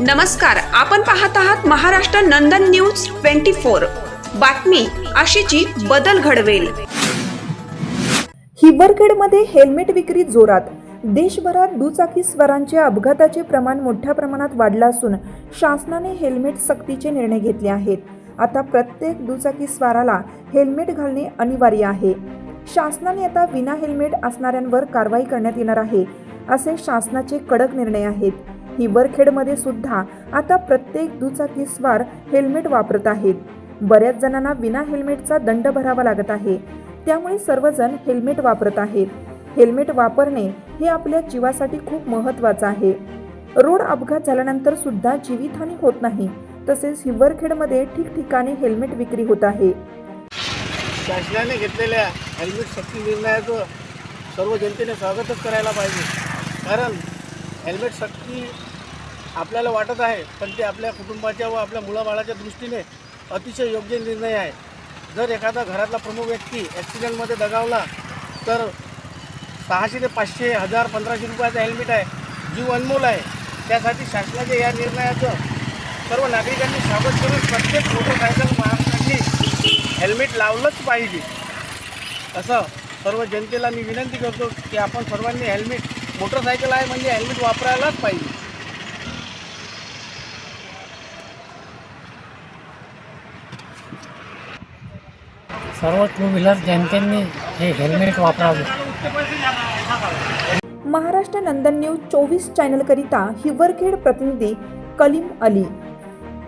नमस्कार आपण पाहत आहात Maharashtra Nandan news twenty four. बातमी अशीची बदल घडवेल. हिबरखेडमध्ये हेल्मेट विक्री जोरात. देशभरात दुचाकी स्वारांचे अपघाताचे प्रमाण मोठ्या प्रमाणात वाढलं असून शासनाने हेल्मेट सक्तीचे निर्णय घेतले आहेत. आता प्रत्येक दुचाकी स्वाराला हेल्मेट घालणे अनिवार्य आहे. शासनाने आता विना हेल्मेट असणाऱ्यांवर कारवाई करण्यात येणार आहे असे शासनाचे कडक निर्णय आहेत. हिवरखेडमध्ये सुद्धा आता प्रत्येक दुचाकी स्वार हेल्मेट वापरत आहेत. बऱ्याच जणांना विना हेल्मेटचा दंड भरावा लागत आहे. त्यामुळे सर्वजण हेल्मेट वापरत आहेत. हेल्मेट वापरणे हे आपल्या जीवासाठी खूप महत्त्वाचं आहे. रोड अपघात झाल्यानंतर सुद्धा जीवितहानी होत नाही. तसेच हिवरखेडमध्ये ठिकठिकाणी हेल्मेट विक्री होत आहे. शासनाने घेतलेल्या हेल्मेट सक्ती निर्णयाचं सर्व जनतेने स्वागतच करायला पाहिजे. कारण हेल्मेट सक्ती आपल्याला वाटत आहे पण ते आपल्या कुटुंबाच्या व आपल्या मुलाबाळाच्या दृष्टीने अतिशय योग्य निर्णय आहे. जर एखादा घरातला प्रमुख व्यक्ती ॲक्सिडेंटमध्ये दगावला तर सहाशे ते पाचशे हजार पंधराशे रुपयाचं हेल्मेट आहे जीव अनमोल आहे. त्यासाठी शासनाच्या या निर्णयाचं सर्व नागरिकांनी स्वागत करून प्रत्येक मोटरसायकल महाराष्ट्रातली हेल्मेट लावलंच पाहिजे. असं सर्व जनतेला मी विनंती करतो की आपण सर्वांनी हेल्मेट मोटरसायकल आहे म्हणजे हेल्मेट वापरायलाच पाहिजे. सर्व टू व्हीलर जनतेने हे हेल्मेट वापरावे. महाराष्ट्र नंदन न्यूज चोवीस चॅनलकरिता हिवरखेड प्रतिनिधी कलीम अली.